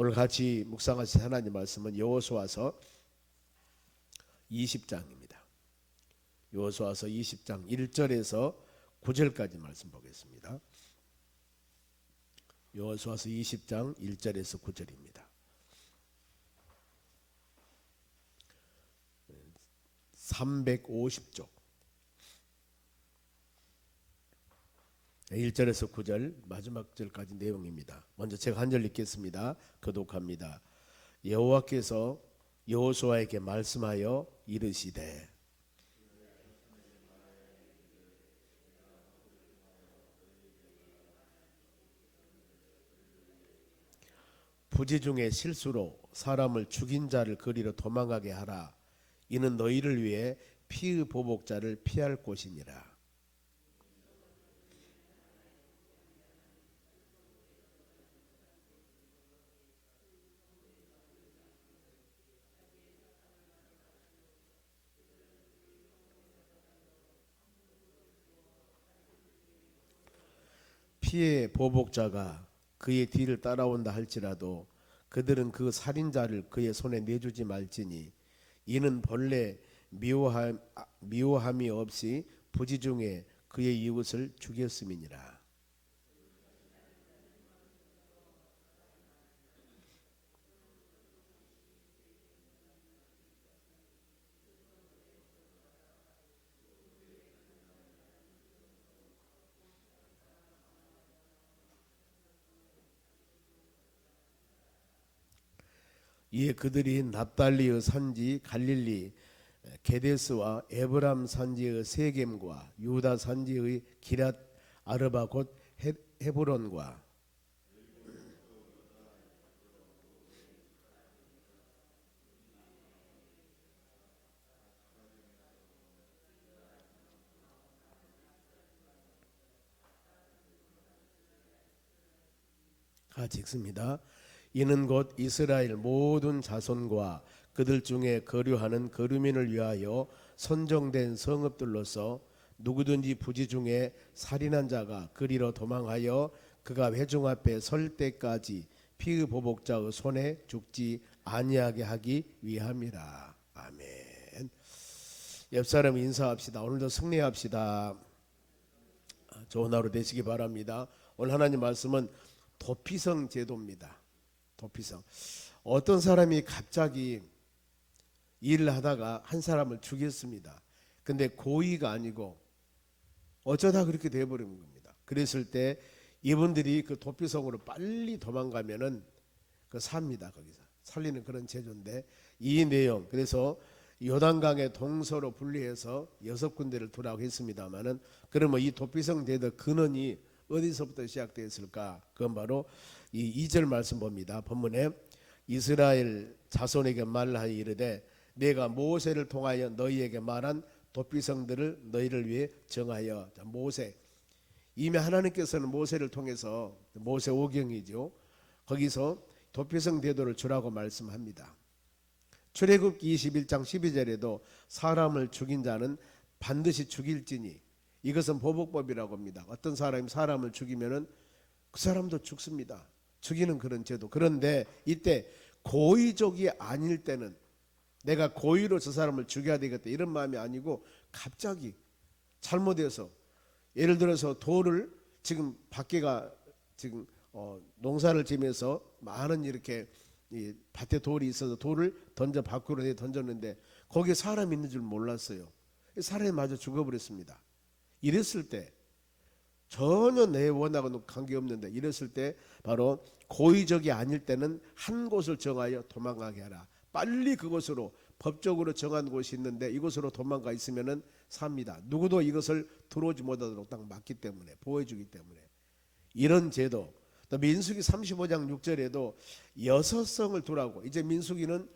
오늘 같이 묵상하신 하나님 말씀은 여호수아서 20장입니다. 여호수아서 20장 1절에서 9절까지 말씀 보겠습니다. 여호수아서 20장 1절에서 9절입니다. 350쪽 1절에서 9절 마지막 절까지 내용입니다. 먼저 제가 한 절 읽겠습니다. 교독합니다. 여호와께서 여호수아에게 말씀하여 이르시되 부지 중에 실수로 사람을 죽인 자를 그리로 도망가게 하라. 이는 너희를 위해 피의 보복자를 피할 곳이니라. 피의 보복자가 그의 뒤를 따라온다 할지라도 그들은 그 살인자를 그의 손에 내주지 말지니 이는 본래 미워함, 아, 미워함이 없이 부지 중에 그의 이웃을 죽였음이니라. 이에 그들이 납달리의 산지 갈릴리 게데스와 에브람 산지의 세겜과 유다 산지의 기랏 아르바 곧 헤- 헤브론과 같이 읽습니다. 이는 곧 이스라엘 모든 자손과 그들 중에 거류하는 거류민을 위하여 선정된 성읍들로서 누구든지 부지 중에 살인한 자가 그리로 도망하여 그가 회중 앞에 설 때까지 피의 보복자의 손에 죽지 아니하게 하기 위함이라. 아멘. 옆 사람 인사합시다. 오늘도 승리합시다. 아, 좋은 하루 되시기 바랍니다. 오늘 하나님 말씀은 도피성 제도입니다. 도피성. 어떤 사람이 갑자기 일을 하다가 한 사람을 죽였습니다. 근데 고의가 아니고 어쩌다 그렇게 돼버린 겁니다. 그랬을 때 이분들이 그 도피성으로 빨리 도망가면은 그 삽니다 거기서 살리는 그런 제도인데 이 내용 그래서 요단강의 동서로 분리해서 여섯 군데를 두라고 했습니다마는 그러면 이 도피성 대도 근원이 어디서부터 시작되었을까? 그건 바로 이 2절 말씀 봅니다. 본문에 이스라엘 자손에게 말하여 이르되 내가 모세를 통하여 너희에게 말한 도피성들을 너희를 위해 정하여 자, 모세 이미 하나님께서는 모세를 통해서 모세 오경이죠. 거기서 도피성 대도를 주라고 말씀합니다. 출애굽기 21장 12절에도 사람을 죽인 자는 반드시 죽일지니 이것은 보복법이라고 합니다. 어떤 사람이 사람을 죽이면은 그 사람도 죽습니다. 죽이는 그런 제도. 그런데 이때 고의적이 아닐 때는 내가 고의로 저 사람을 죽여야 되겠다 이런 마음이 아니고 갑자기 잘못해서 예를 들어서 돌을 지금 밖에가 지금 어, 농사를 지면서 많은 이렇게 이 밭에 돌이 있어서 돌을 던져 밖으로 내 던졌는데 거기에 사람이 있는 줄 몰랐어요. 사람이 마저 죽어버렸습니다. 이랬을 때 전혀 내 원하고는 관계없는데 이랬을 때 바로 고의적이 아닐 때는 한 곳을 정하여 도망가게 하라. 빨리 그곳으로 법적으로 정한 곳이 있는데 이곳으로 도망가 있으면은 삽니다. 누구도 이것을 들어오지 못하도록 딱 막기 때문에 보호해주기 때문에 이런 제도 또 민수기 35장 6절에도 여섯성을 두라고 이제 민수기는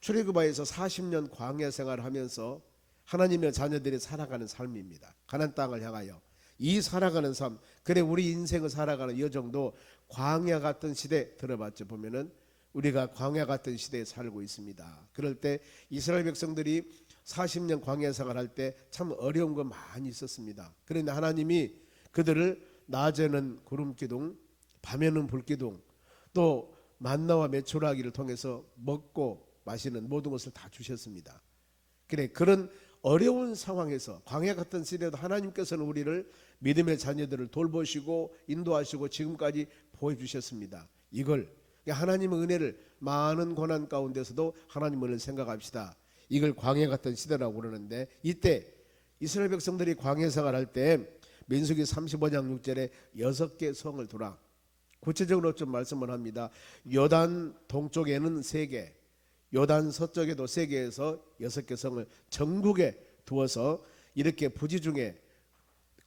출애굽하에서 40년 광야 생활을 하면서 하나님의 자녀들이 살아가는 삶입니다. 가난 땅을 향하여 이 살아가는 삶 그래 우리 인생을 살아가는 여정도 광야 같은 시대 들어봤죠 보면은 우리가 광야 같은 시대에 살고 있습니다. 그럴 때 이스라엘 백성들이 40년 광야 생활할 때 참 어려운 거 많이 있었습니다. 그런데 하나님이 그들을 낮에는 구름 기둥, 밤에는 불 기둥, 또 만나와 메추라기를 통해서 먹고 마시는 모든 것을 다 주셨습니다. 그래 그런 어려운 상황에서 광야 같은 시대도 하나님께서는 우리를 믿음의 자녀들을 돌보시고 인도하시고 지금까지 보여 주셨습니다. 이걸 하나님의 은혜를 많은 고난 가운데서도 하나님 은혜를 생각합시다. 이걸 광야 같은 시대라고 그러는데 이때 이스라엘 백성들이 광야 생활할 때 민수기 35장 6절에 여섯 개 성을 두라. 구체적으로 좀 말씀을 합니다. 요단 동쪽에는 세 개, 요단 서쪽에도 세 개에서 여섯 개 성을 전국에 두어서 이렇게 부지 중에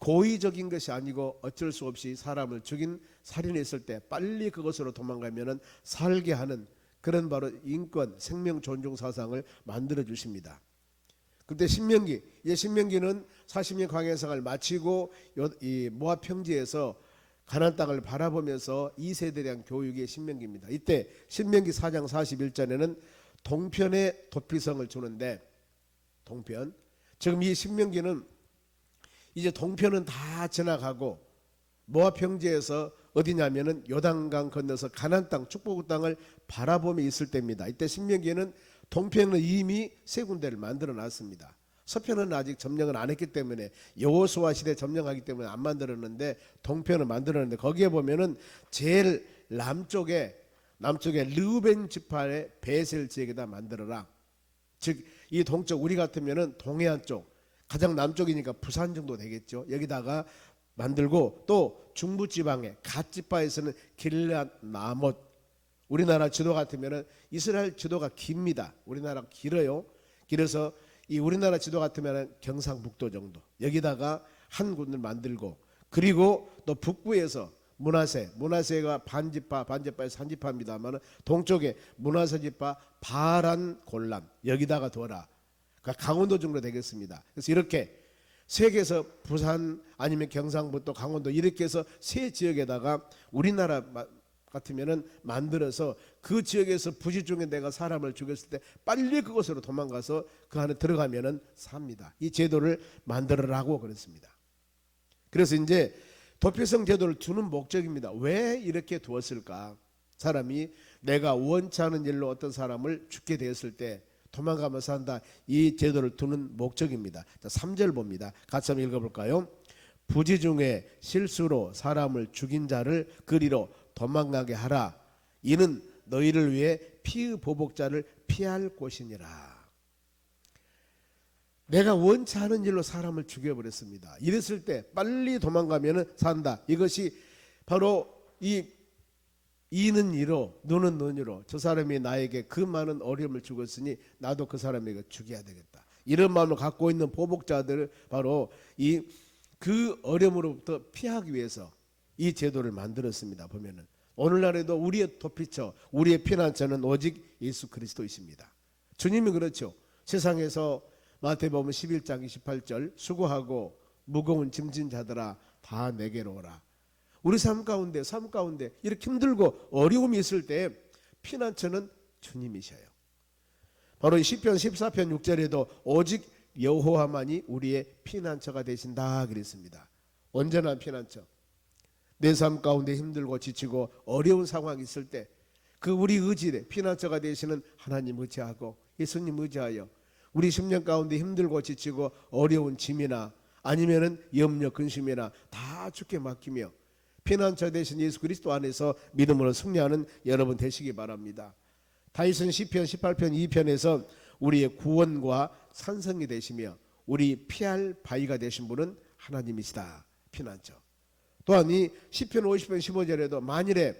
고의적인 것이 아니고 어쩔 수 없이 사람을 죽인 살인이 있을 때 빨리 그것으로 도망가면은 살게 하는 그런 바로 인권, 생명 존중 사상을 만들어 주십니다. 그때 신명기, 이제 신명기는 40년 광야 생활을 마치고 요- 이 모압 평지에서 가나안 땅을 바라보면서 이 세대에 대한 교육의 신명기입니다. 이때 신명기 4장 41절에는 동편의 도피성을 주는데 동편 지금 이 신명기는 이제 동편은 다 지나가고 모압 평지에서 어디냐면은 요단강 건너서 가나안 땅 축복 땅을 바라보며 있을 때입니다. 이때 신명기는 동편은 이미 세 군데를 만들어 놨습니다. 서편은 아직 점령을 안 했기 때문에 여호수아 시대 점령하기 때문에 안 만들었는데 동편을 만들었는데 거기에 보면은 제일 남쪽에 남쪽에 르벤 지파의 베셀 지역에다 만들어라. 즉 이 동쪽 우리 같으면은 동해안 쪽 가장 남쪽이니까 부산 정도 되겠죠. 여기다가 만들고 또 중부 지방에 갓 지파에서는 길앗 나못 우리나라 지도 같으면은 이스라엘 지도가 깁니다. 우리나라 길어요. 길어서 이 우리나라 지도 같으면은 경상북도 정도 여기다가 한 군을 만들고 그리고 또 북부에서 문화세, 문화세가 반지파, 반지파에서 산지파입니다만 동쪽에 문화세 지파 바란 골람 여기다가 둬라. 그러니까 강원도 정도 되겠습니다. 그래서 이렇게 세계에서 부산 아니면 경상북도 강원도 이렇게 해서 세 지역에다가 우리나라 마- 같으면은 만들어서 그 지역에서 부지 중에 내가 사람을 죽였을 때 빨리 그곳으로 도망가서 그 안에 들어가면은 삽니다. 이 제도를 만들어라고 그랬습니다. 그래서 이제 도피성 제도를 두는 목적입니다. 왜 이렇게 두었을까? 사람이 내가 원치 않은 일로 어떤 사람을 죽게 되었을 때 도망가면서 한다. 이 제도를 두는 목적입니다. 자, 3절 봅니다. 같이 한번 읽어볼까요? 부지 중에 실수로 사람을 죽인 자를 그리로 도망가게 하라. 이는 너희를 위해 피의 보복자를 피할 곳이니라. 내가 원치 않은 일로 사람을 죽여버렸습니다. 이랬을 때 빨리 도망가면 산다. 이것이 바로 이 이는 이로 눈은 눈으로 저 사람이 나에게 그 많은 어려움을 주었으니 나도 그 사람에게 죽여야 되겠다. 이런 마음을 갖고 있는 보복자들을 바로 이 그 어려움으로부터 피하기 위해서 이 제도를 만들었습니다. 보면은 오늘날에도 우리의 도피처, 우리의 피난처는 오직 예수 그리스도이십니다. 주님이 그렇죠. 세상에서 마태복음 11장 28절 수고하고 무거운 짐진 자들아 다 내게로 오라. 우리 삶 가운데 삶 가운데 이렇게 힘들고 어려움이 있을 때 피난처는 주님이셔요. 바로 이 시편 14편 6절에도 오직 여호와만이 우리의 피난처가 되신다 그랬습니다. 언제나 피난처. 내 삶 가운데 힘들고 지치고 어려운 상황이 있을 때 그 우리 의지에 피난처가 되시는 하나님 의지하고 예수님 의지하여 우리 10년 가운데 힘들고 지치고 어려운 짐이나 아니면은 염려 근심이나 다 주께 맡기며 피난처 되신 예수 그리스도 안에서 믿음으로 승리하는 여러분 되시기 바랍니다. 다윗은 시편 18편 2편에서 우리의 구원과 산성이 되시며 우리 피할 바위가 되신 분은 하나님이시다. 피난처. 또한 이 시편 50편 15절에도 만일에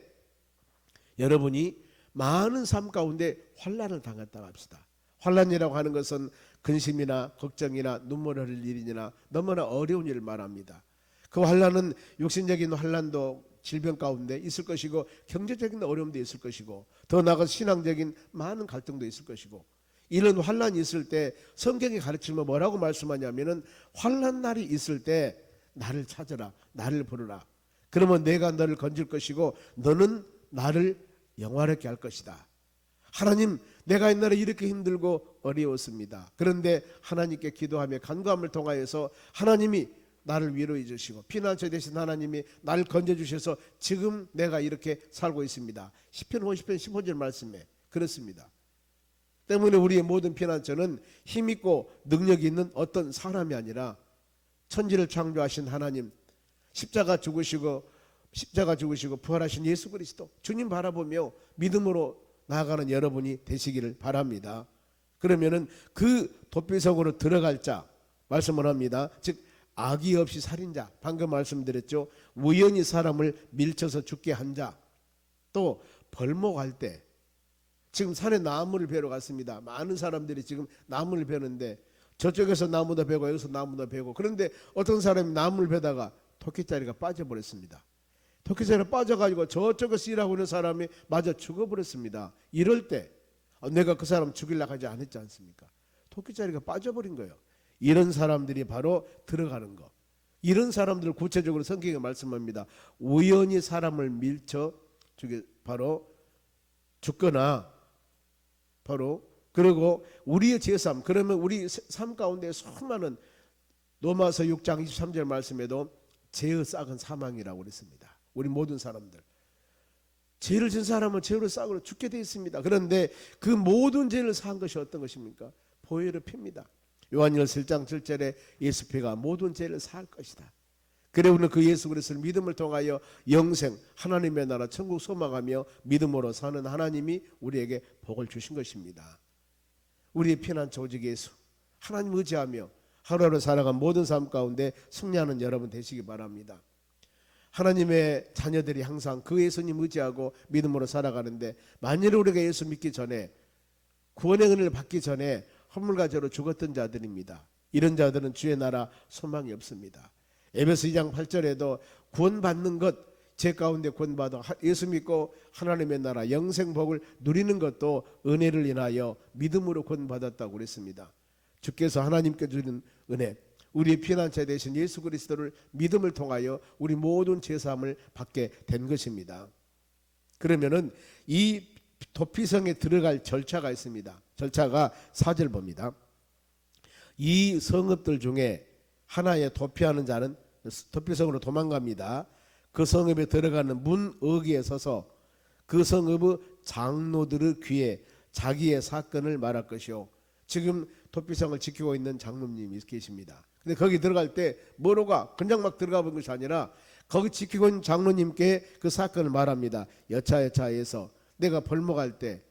여러분이 많은 삶 가운데 환란을 당했다고 합시다. 환란이라고 하는 것은 근심이나 걱정이나 눈물을 흘릴 일이나 너무나 어려운 일을 말합니다. 그 환란은 육신적인 환란도 질병 가운데 있을 것이고 경제적인 어려움도 있을 것이고 더 나아가 신앙적인 많은 갈등도 있을 것이고 이런 환란이 있을 때 성경이 가르치면 뭐라고 말씀하냐면은 환란 날이 있을 때 나를 찾으라 나를 부르라 그러면 내가 너를 건질 것이고 너는 나를 영화롭게 할 것이다. 하나님 내가 옛날에 이렇게 힘들고 어려웠습니다. 그런데 하나님께 기도하며 간구함을 통하여서 하나님이 나를 위로해 주시고 피난처 되신 하나님이 나를 건져 주셔서 지금 내가 이렇게 살고 있습니다. 10편 50편 15절 말씀에 그렇습니다. 때문에 우리의 모든 피난처는 힘 있고 능력 있는 어떤 사람이 아니라 천지를 창조하신 하나님 십자가 죽으시고 십자가 죽으시고 부활하신 예수 그리스도 주님 바라보며 믿음으로 나아가는 여러분이 되시기를 바랍니다. 그러면은 그 도피성으로 들어갈 자 말씀을 합니다. 즉 악의 없이 살인자 방금 말씀드렸죠. 우연히 사람을 밀쳐서 죽게 한 자. 또 벌목할 때 지금 산에 나무를 베러 갔습니다. 많은 사람들이 지금 나무를 베는데 저쪽에서 나무도 베고 여기서 나무도 베고 그런데 어떤 사람이 나무를 베다가 토끼자리가 빠져버렸습니다. 토끼자리가 빠져가지고 저쪽에서 일하고 있는 사람이 맞아 죽어버렸습니다. 이럴 때 어, 내가 그 사람 죽이려고 하지 않았지 않습니까? 토끼자리가 빠져버린 거예요. 이런 사람들이 바로 들어가는 거. 이런 사람들을 구체적으로 성경에 말씀합니다. 우연히 사람을 밀쳐 죽여 바로 죽거나 바로 그리고 우리의 제3 그러면 우리 삶 가운데 수많은 로마서 6장 23절 말씀에도 죄의 싹은 사망이라고 그랬습니다. 우리 모든 사람들 죄를 진 사람은 죄로 싹으로 죽게 돼 있습니다. 그런데 그 모든 죄를 사한 것이 어떤 것입니까? 보혈의 피입니다. 요한일서 1장 7절에 예수 피가 모든 죄를 사할 것이다. 그래 우리는 그 예수 그리스도를 믿음을 통하여 영생 하나님의 나라 천국 소망하며 믿음으로 사는 하나님이 우리에게 복을 주신 것입니다. 우리의 피난처 오직 예수 하나님 의지하며 하루하루 살아간 모든 삶 가운데 승리하는 여러분 되시기 바랍니다. 하나님의 자녀들이 항상 그 예수님 의지하고 믿음으로 살아가는데 만일 우리가 예수 믿기 전에 구원의 은혜를 받기 전에 허물과제로 죽었던 자들입니다. 이런 자들은 주의 나라 소망이 없습니다. 에베소 2장 8절에도 구원받는 것 제 가운데 구원받아 예수 믿고 하나님의 나라 영생 복을 누리는 것도 은혜를 인하여 믿음으로 구원받았다고 그랬습니다. 주께서 하나님께 주는 은혜 우리의 피난처 되신 예수 그리스도를 믿음을 통하여 우리 모든 죄사함을 받게 된 것입니다. 그러면은 이 도피성에 들어갈 절차가 있습니다. 절차가 사절 봅니다. 이 성읍들 중에 하나에 도피하는 자는 도피성으로 도망갑니다. 그 성읍에 들어가는 문 어귀에 서서 그 성읍의 장로들의 귀에 자기의 사건을 말할 것이요. 지금 도피성을 지키고 있는 장로님이 계십니다. 근데 거기 들어갈 때 뭐로 가? 그냥 막 들어가 본 것이 아니라 거기 지키고 있는 장로님께 그 사건을 말합니다. 여차여차해서 내가 벌목할 때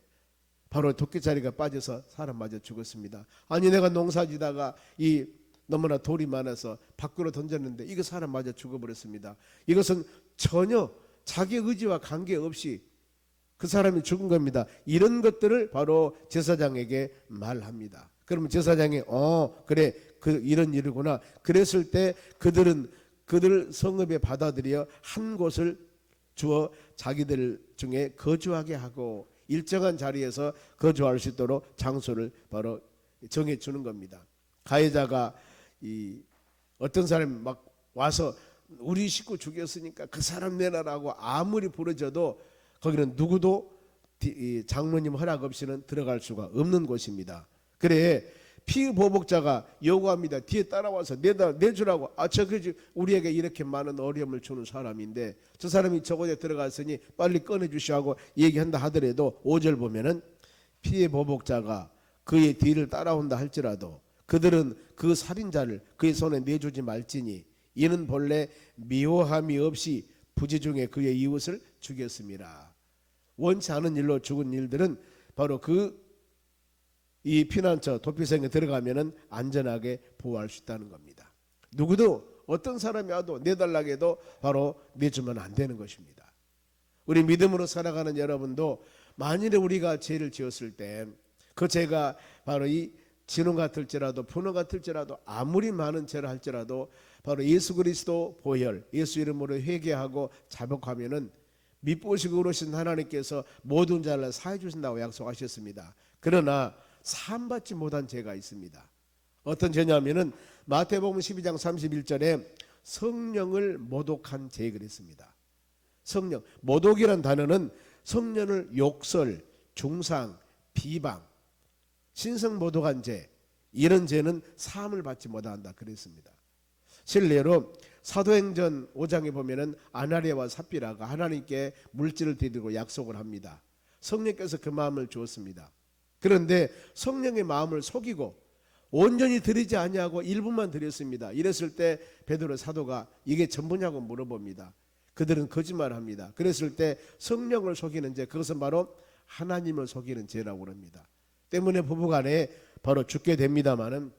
바로 도끼자리가 빠져서 사람 맞아 죽었습니다. 아니 내가 농사지다가 이 너무나 돌이 많아서 밖으로 던졌는데 이거 사람 맞아 죽어버렸습니다. 이것은 전혀 자기 의지와 관계없이 그 사람이 죽은 겁니다. 이런 것들을 바로 제사장에게 말합니다. 그러면 제사장이 어 그래 그 이런 일이구나. 그랬을 때 그들은 그들 성읍에 받아들여 한 곳을 주어 자기들 중에 거주하게 하고 일정한 자리에서 거주할 수 있도록 장소를 바로 정해 주는 겁니다. 가해자가 이 어떤 사람이 막 와서 우리 식구 죽였으니까 그 사람 내놔라고 아무리 부르져도 거기는 누구도 이 장로님 허락 없이는 들어갈 수가 없는 곳입니다. 그래 피보복자가 요구합니다. 뒤에 따라와서 내다 내주라고. 아 저그 우리에게 이렇게 많은 어려움을 주는 사람인데 저 사람이 저곳에 들어갔으니 빨리 꺼내 주시하고 얘기한다 하더라도 5절 보면은 피해 보복자가 그의 뒤를 따라온다 할지라도 그들은 그 살인자를 그의 손에 내주지 말지니 이는 본래 미워함이 없이 부지 중에 그의 이웃을 죽였습니다. 원치 않은 일로 죽은 일들은 바로 그 이 피난처 도피성에 들어가면은 안전하게 보호할 수 있다는 겁니다. 누구도 어떤 사람이 와도 내달라고 해도 바로 내주면 안 되는 것입니다. 우리 믿음으로 살아가는 여러분도 만일에 우리가 죄를 지었을 때 그 죄가 바로 이 진원 같을지라도 분원 같을지라도 아무리 많은 죄를 할지라도 바로 예수 그리스도 보혈 예수 이름으로 회개하고 자복하면은 미쁘시고 그러신 하나님께서 모든 자를 사해 주신다고 약속하셨습니다. 그러나 사함받지 못한 죄가 있습니다. 어떤 죄냐면은 마태복음 12장 31절에 성령을 모독한 죄 그랬습니다. 성령 모독이란 단어는 성령을 욕설, 중상, 비방, 신성 모독한 죄 이런 죄는 사함을 받지 못한다 그랬습니다. 실례로 사도행전 5장에 보면은 아나리아와 삽비라가 하나님께 물질을 드리고 약속을 합니다. 성령께서 그 마음을 주었습니다. 그런데 성령의 마음을 속이고 온전히 드리지 아니하고 일부만 드렸습니다. 이랬을 때 베드로 사도가 이게 전부냐고 물어봅니다. 그들은 거짓말합니다. 그랬을 때 성령을 속이는 죄 그것은 바로 하나님을 속이는 죄라고 합니다. 때문에 부부간에 바로 죽게 됩니다마는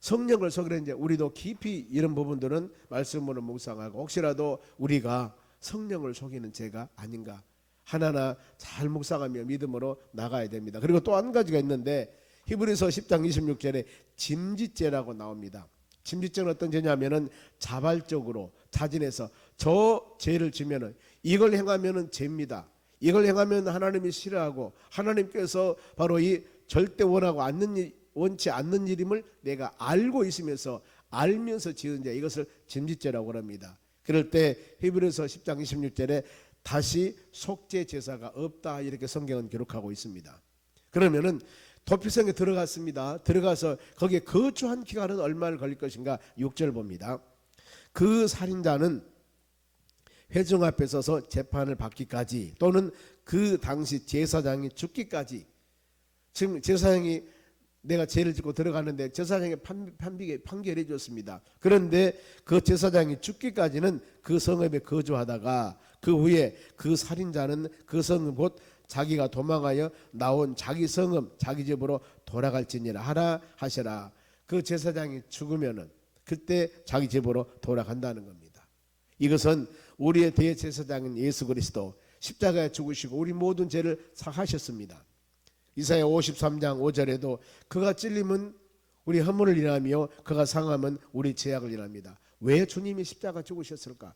성령을 속이는 죄 우리도 깊이 이런 부분들은 말씀으로 묵상하고 혹시라도 우리가 성령을 속이는 죄가 아닌가 하나하나 잘 묵상하며 믿음으로 나가야 됩니다. 그리고 또 한 가지가 있는데 히브리서 10장 26절에 짐짓죄라고 나옵니다. 짐짓죄는 어떤 죄냐면은 자발적으로 자진해서 저 죄를 지면은 이걸 행하면은 죄입니다. 이걸 행하면 하나님이 싫어하고 하나님께서 바로 이 절대 원하고 않는 일, 원치 않는 일임을 내가 알고 있으면서 알면서 지은 죄 이것을 짐짓죄라고 합니다. 그럴 때 히브리서 10장 26절에 다시 속죄 제사가 없다 이렇게 성경은 기록하고 있습니다. 그러면은 도피성에 들어갔습니다. 들어가서 거기에 거주한 기간은 얼마를 걸릴 것인가? 6절 봅니다. 그 살인자는 회중 앞에 서서 재판을 받기까지 또는 그 당시 제사장이 죽기까지 지금 제사장이 내가 죄를 짓고 들어가는데 제사장이 판, 판비게 판결해 줬습니다. 그런데 그 제사장이 죽기까지는 그 성읍에 거주하다가 그 후에 그 살인자는 그 성읍 곧 자기가 도망하여 나온 자기 성읍 자기 집으로 돌아갈지니라 하라 하시라. 그 제사장이 죽으면은 그때 자기 집으로 돌아간다는 겁니다. 이것은 우리의 대제사장인 예수 그리스도 십자가에 죽으시고 우리 모든 죄를 사하셨습니다. 이사야 53장 5절에도 그가 찔림은 우리 허물을 일하며 그가 상함은 우리 죄악을 일합니다. 왜 주님이 십자가 죽으셨을까?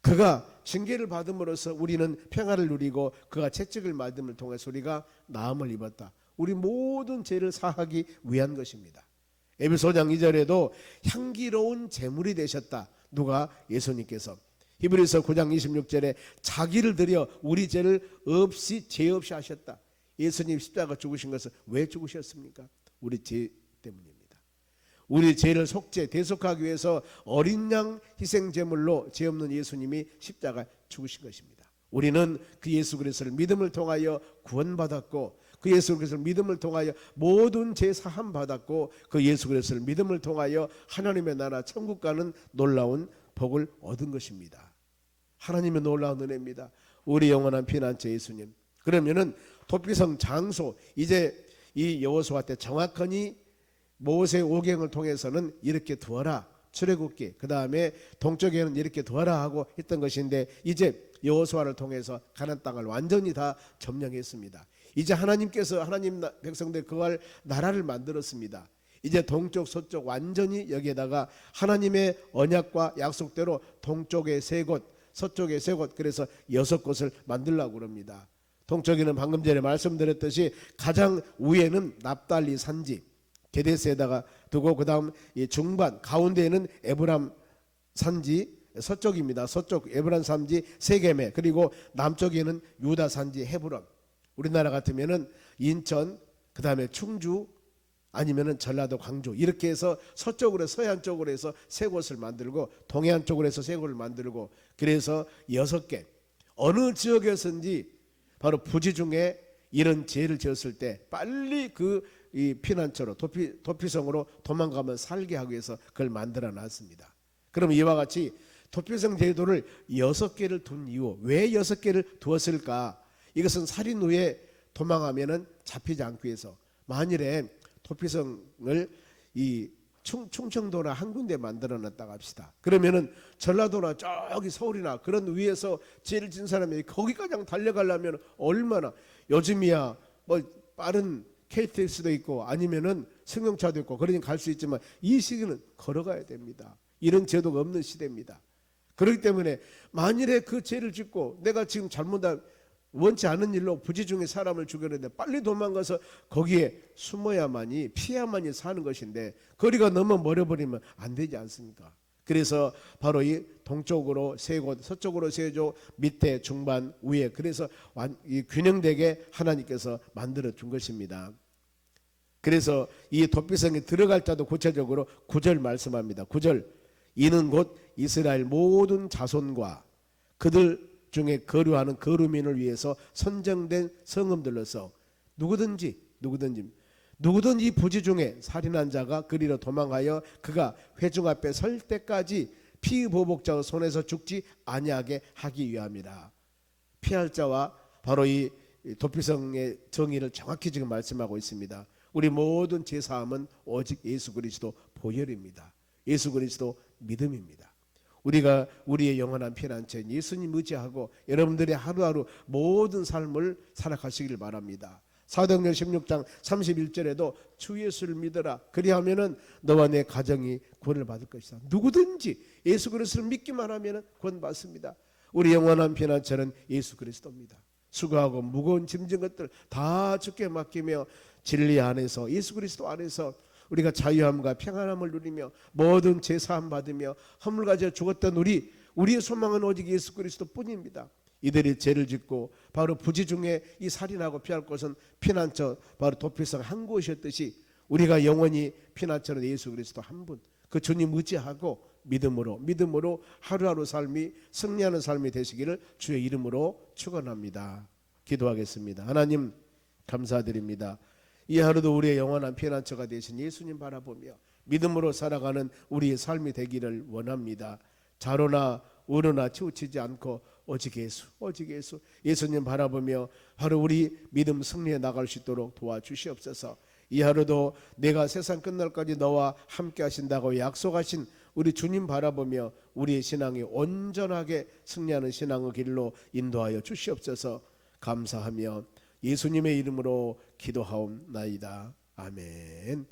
그가 징계를 받음으로써 우리는 평화를 누리고 그가 채찍을 맞음을 통해서 우리가 나음을 입었다. 우리 모든 죄를 사하기 위한 것입니다. 에베소 장 2절에도 향기로운 제물이 되셨다. 누가 예수님께서 히브리서 9장 26절에 자기를 들여 우리 죄를 없이 죄 없이 하셨다. 예수님 십자가 죽으신 것은 왜 죽으셨습니까? 우리 죄. 우리 죄를 속죄 대속하기 위해서 어린 양 희생 제물로 죄 없는 예수님이 십자가 죽으신 것입니다. 우리는 그 예수 그리스도를 믿음을 통하여 구원받았고 그 예수 그리스도를 믿음을 통하여 모든 죄 사함 받았고 그 예수 그리스도를 믿음을 통하여 하나님의 나라 천국 가는 놀라운 복을 얻은 것입니다. 하나님의 놀라운 은혜입니다. 우리 영원한 피난처 예수님. 그러면은 도피성 장소 이제 이 여호수아 때 정확하니 모세 오경을 통해서는 이렇게 두어라 출애굽기 그 다음에 동쪽에는 이렇게 두어라 하고 했던 것인데 이제 여호수아를 통해서 가나안 땅을 완전히 다 점령했습니다. 이제 하나님께서 하나님 나- 백성들 그할 나라를 만들었습니다. 이제 동쪽 서쪽 완전히 여기에다가 하나님의 언약과 약속대로 동쪽에 세 곳, 서쪽에 세 곳, 그래서 여섯 곳을 만들라고 그럽니다. 동쪽에는 방금 전에 말씀드렸듯이 가장 위에는 납달리 산지 게데스에다가 두고 그다음 이 중반 가운데에는 에브람 산지 서쪽입니다. 서쪽 에브람 산지 세겜에 그리고 남쪽에는 유다 산지 헤브론. 우리나라 같으면은 인천 그다음에 충주 아니면은 전라도 광주 이렇게 해서 서쪽으로 서해안 쪽으로 해서 세 곳을 만들고 동해안 쪽으로 해서 세 곳을 만들고 그래서 여섯 개 어느 지역에서인지 바로 부지 중에 이런 죄를 지었을 때 빨리 그 이 피난처로 도피 도피성으로 도망가면 살게 하기 위해서 그걸 만들어 놨습니다. 그럼 이와 같이 도피성 제도를 여섯 개를 둔 이유 왜 여섯 개를 두었을까? 이것은 살인 후에 도망하면은 잡히지 않기 위해서 만일에 도피성을 이 충, 충청도나 한 군데 만들어 놨다고 합시다. 그러면은 전라도나 저기 서울이나 그런 위에서 죄를 진 사람이 거기까지 달려가려면 얼마나 요즘이야 뭐 빠른 KTX도 있고 아니면은 승용차도 있고 그러니 갈 수 있지만 이 시기는 걸어가야 됩니다. 이런 제도가 없는 시대입니다. 그렇기 때문에 만일에 그 죄를 짓고 내가 지금 잘못한 원치 않은 일로 부지 중에 사람을 죽였는데 빨리 도망가서 거기에 숨어야만이 피해야만이 사는 것인데 거리가 너무 멀어버리면 안 되지 않습니까? 그래서 바로 이 동쪽으로 세 곳, 서쪽으로 세 조, 밑에 중반, 위에 그래서 완- 이 균형되게 하나님께서 만들어 준 것입니다. 그래서 이 도피성에 들어갈 자도 구체적으로 구절 말씀합니다. 구절 이는 곧 이스라엘 모든 자손과 그들 중에 거류하는 거류민을 위해서 선정된 성음들로서 누구든지 누구든지 누구든지 부지 중에 살인한 자가 그리로 도망하여 그가 회중 앞에 설 때까지 피의보복자의 손에서 죽지 아니하게 하기 위함이라. 피할 자와 바로 이 도피성의 정의를 정확히 지금 말씀하고 있습니다. 우리 모든 제사함은 오직 예수 그리스도 보혈입니다. 예수 그리스도 믿음입니다. 우리가 우리의 영원한 피난처 예수님 의지하고 여러분들의 하루하루 모든 삶을 살아가시길 바랍니다. 사도행전 16장 31절에도 주 예수를 믿어라. 그리하면은 너와 내 가정이 구원을 받을 것이다. 누구든지 예수 그리스도를 믿기만 하면은 구원 받습니다. 우리 영원한 피난처는 예수 그리스도입니다. 수고하고 무거운 짐진 것들 다 주께 맡기며 진리 안에서 예수 그리스도 안에서 우리가 자유함과 평안함을 누리며 모든 제사함 받으며 허물 가져 죽었던 우리 우리의 소망은 오직 예수 그리스도뿐입니다. 이들이 죄를 짓고 바로 부지 중에 이 살인하고 피할 곳은 피난처 바로 도피성 한 곳이었듯이 우리가 영원히 피난처는 예수 그리스도 한 분. 그 주님 의지하고 믿음으로 믿음으로 하루하루 삶이 승리하는 삶이 되시기를 주의 이름으로 축원합니다. 기도하겠습니다. 하나님 감사드립니다. 이 하루도 우리의 영원한 피난처가 되신 예수님 바라보며 믿음으로 살아가는 우리의 삶이 되기를 원합니다. 자로나 우로나 치우치지 않고 오직 예수, 오직 예수, 예수님 바라보며 하루 우리 믿음 승리해 나갈 수 있도록 도와주시옵소서. 이 하루도 내가 세상 끝날까지 너와 함께 하신다고 약속하신 우리 주님 바라보며 우리의 신앙이 온전하게 승리하는 신앙의 길로 인도하여 주시옵소서. 감사하며 예수님의 이름으로 기도하옵나이다. 아멘.